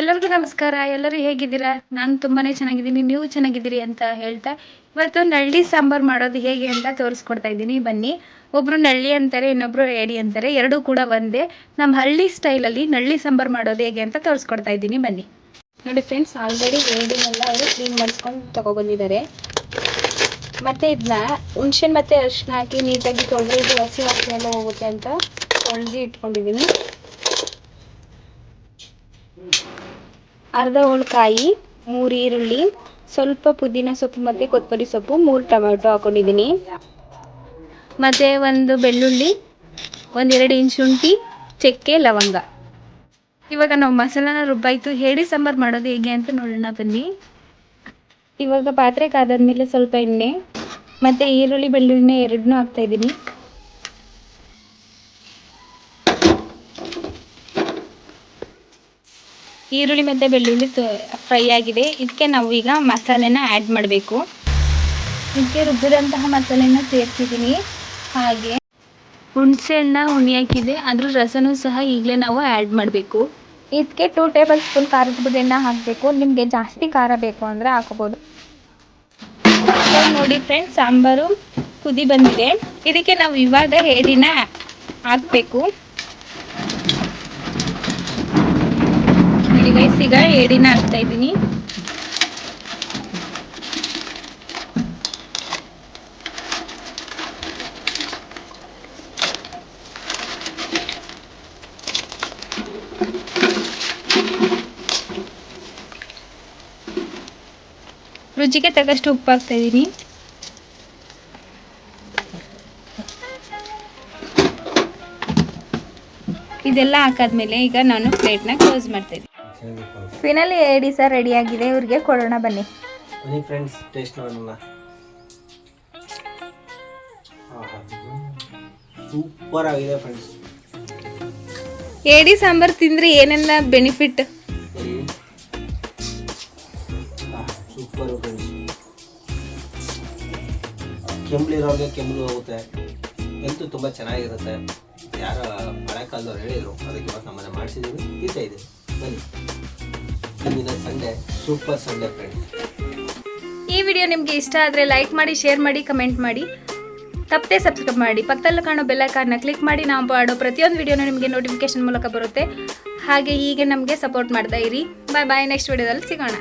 ಎಲ್ರಿಗೂ ನಮಸ್ಕಾರ. ಎಲ್ಲರೂ ಹೇಗಿದ್ದೀರಾ? ನಾನು ತುಂಬಾನೇ ಚೆನ್ನಾಗಿದ್ದೀನಿ. ನೀವು ಚೆನ್ನಾಗಿದ್ದೀರಿ ಅಂತ ಹೇಳ್ತಾ ಇವತ್ತು ನಳ್ಳಿ ಸಾಂಬಾರು ಮಾಡೋದು ಹೇಗೆ ಅಂತ ತೋರಿಸ್ಕೊಡ್ತಾ ಇದ್ದೀನಿ. ಬನ್ನಿ. ಒಬ್ರು ನಳ್ಳಿ ಅಂತಾರೆ, ಇನ್ನೊಬ್ರು ಏಡಿ ಅಂತಾರೆ. ಎರಡೂ ಕೂಡ ಒಂದೇ. ನಮ್ಮ ಹಳ್ಳಿ ಸ್ಟೈಲಲ್ಲಿ ನಳ್ಳಿ ಸಾಂಬಾರು ಮಾಡೋದು ಹೇಗೆ ಅಂತ ತೋರಿಸ್ಕೊಡ್ತಾ ಇದ್ದೀನಿ. ಬನ್ನಿ. ನೋಡಿ ಫ್ರೆಂಡ್ಸ್ ಆಲ್ರೆಡಿ ಏಡಿನೆಲ್ಲ ಅವರು ಕ್ಲೀನ್ ಮಾಡಿಸ್ಕೊಂಡು ತಗೊಬಂದಿದ್ದಾರೆ. ಮತ್ತೆ ಇದನ್ನ ಹುಣ್ಸೆನ್ ಮತ್ತೆ ಅರಿಶಿನ ಹಾಕಿ ನೀಟಾಗಿ ತೊಳೆದು ಇದು ಹಸಿ ಎಲ್ಲ ಹೋಗುತ್ತೆ ಅಂತ ತೊಳೆದು ಇಟ್ಕೊಂಡಿದ್ದೀನಿ. ಅರ್ಧ ಕಾಯಿ ಮೂರು ಈರುಳ್ಳಿ, ಸ್ವಲ್ಪ ಪುದೀನ ಸೊಪ್ಪು ಮತ್ತು ಕೊತ್ತಂಬರಿ ಸೊಪ್ಪು, ಮೂರು ಟೊಮೆಟೊ ಹಾಕೊಂಡಿದ್ದೀನಿ. ಮತ್ತು ಒಂದು ಬೆಳ್ಳುಳ್ಳಿ, ಒಂದೆರಡು ಇಂಚು ಶುಂಠಿ, ಚಕ್ಕೆ, ಲವಂಗ. ಇವಾಗ ನಾವು ಮಸಾಲಾನ ರುಬ್ಬಾಯಿತು. ಹೇಳಿ ಸಾಂಬಾರು ಮಾಡೋದು ಹೇಗೆ ಅಂತ ನೋಡೋಣ, ಬನ್ನಿ. ಇವಾಗ ಪಾತ್ರೆ ಕಾದಾದ್ಮೇಲೆ ಸ್ವಲ್ಪ ಎಣ್ಣೆ, ಮತ್ತು ಈರುಳ್ಳಿ, ಬೆಳ್ಳುಳ್ಳಿನ ಎರಡನ್ನೂ ಹಾಕ್ತಾಯಿದ್ದೀನಿ ಈರುಳ್ಳಿ ಮತ್ತು ಬೆಳ್ಳುಳ್ಳಿ ಫ್ರೈ ಆಗಿದೆ. ಇದಕ್ಕೆ ನಾವು ಈಗ ಮಸಾಲೆನ ಆ್ಯಡ್ ಮಾಡಬೇಕು. ಇದಕ್ಕೆ ರುಬ್ಬಿದಂತಹ ಮಸಾಲೆನ ಸೇರಿಸಿದ್ದೀನಿ. ಹಾಗೆ ಹುಣಸೆ ಹಣ್ಣ ಹುಣಿ ಹಾಕಿದೆ ಅದ್ರ ರಸನೂ ಸಹ ಈಗಲೇ ನಾವು ಆ್ಯಡ್ ಮಾಡಬೇಕು. ಇದಕ್ಕೆ ಟೂ ಟೇಬಲ್ ಸ್ಪೂನ್ ಖಾರದ ಪುಡಿಯನ್ನು ಹಾಕಬೇಕು. ನಿಮಗೆ ಜಾಸ್ತಿ ಖಾರ ಬೇಕು ಅಂದರೆ ಹಾಕೋಬೋದು. ನೋಡಿ ಫ್ರೆಂಡ್ಸ್ ಸಾಂಬಾರು ಕುದಿ ಬಂದಿದೆ. ಇದಕ್ಕೆ ನಾವು ಇವಾಗ ಹೇಳಿನ ಹಾಕಬೇಕು. ಗೈಸ್ ಈಗ ಏಡಿನ ಹಾಕ್ತಾ ಇದ್ದೀನಿ. ರುಚಿಗೆ ತಕ್ಕಷ್ಟು ಉಪ್ಪು ಹಾಕ್ತಾ ಇದ್ದೀನಿ. ಇದೆಲ್ಲ ಹಾಕಾದ್ಮೇಲೆ ಈಗ ನಾನು ಪ್ಲೇಟ್ನ ಕ್ಲೋಸ್ ಮಾಡ್ತಾ ಫಿನಲಿ ಏಡಿ ಸರ್ ರೆಡಿ ಆಗಿದೆ. ಇವ್ರಿಗೆ ಕೊಡೋಣ ಬನ್ನಿ. ಬನ್ನಿ ಫ್ರೆಂಡ್ಸ್ ಟೇಸ್ಟ್ ನೋಡೋಣ. ಸೂಪರ್ ಆಗಿದೆ ಫ್ರೆಂಡ್ಸ್ ಏಡಿ ಸಾಂಬಾರ್ ತಿಂದ್ರೆ ಏನೆಲ್ಲ ಬೆನಿಫಿಟ್ ಸೂಪರ್ ಫ್ರೆಂಡ್ಸ್ ಕೆಮ್ಮಲಿರೋರಿಗೆ ಕೆಮ್ಮಲು ಹೋಗುತ್ತೆ. ಹೆಲ್ತು ತುಂಬ ಚೆನ್ನಾಗಿರುತ್ತೆ. ಯಾರ ಹಳೆ ಕಾಲದವ್ರು ಹೇಳಿದರು ಅದಕ್ಕೆ ಇವತ್ತು ನಮ್ಮನೆ ಮಾಡಿಸಿದ್ದೀವಿ ತಿಂತಾ ಇದೆ ಬನ್ನಿ. ಸಂಡೇ ಸೂಪರ್ ಸಂಡೆ ಫ್ರೆಂಡ್ಸ್ ಈ ವಿಡಿಯೋ ನಿಮಗೆ ಇಷ್ಟ ಆದರೆ ಲೈಕ್ ಮಾಡಿ ಶೇರ್ ಮಾಡಿ ಕಮೆಂಟ್ ಮಾಡಿ. ತಪ್ಪದೆ ಸಬ್ಸ್ಕ್ರೈಬ್ ಮಾಡಿ. ಪಕ್ಕದಲ್ಲಿ ಕಾಣೋ ಬೆಲ್ಲೈಕಾನ್ನ ಕ್ಲಿಕ್ ಮಾಡಿ. ನಾವು ಮಾಡೋ ಪ್ರತಿಯೊಂದು ವಿಡಿಯೋನೂ ನಿಮಗೆ ನೋಟಿಫಿಕೇಶನ್ ಮೂಲಕ ಬರುತ್ತೆ. ಹಾಗೆ ಹೀಗೆ ನಮಗೆ ಸಪೋರ್ಟ್ ಮಾಡ್ತಾ ಇರಿ. ಬಾಯ್ ಬಾಯ್ ನೆಕ್ಸ್ಟ್ ವಿಡಿಯೋದಲ್ಲಿ ಸಿಗೋಣ.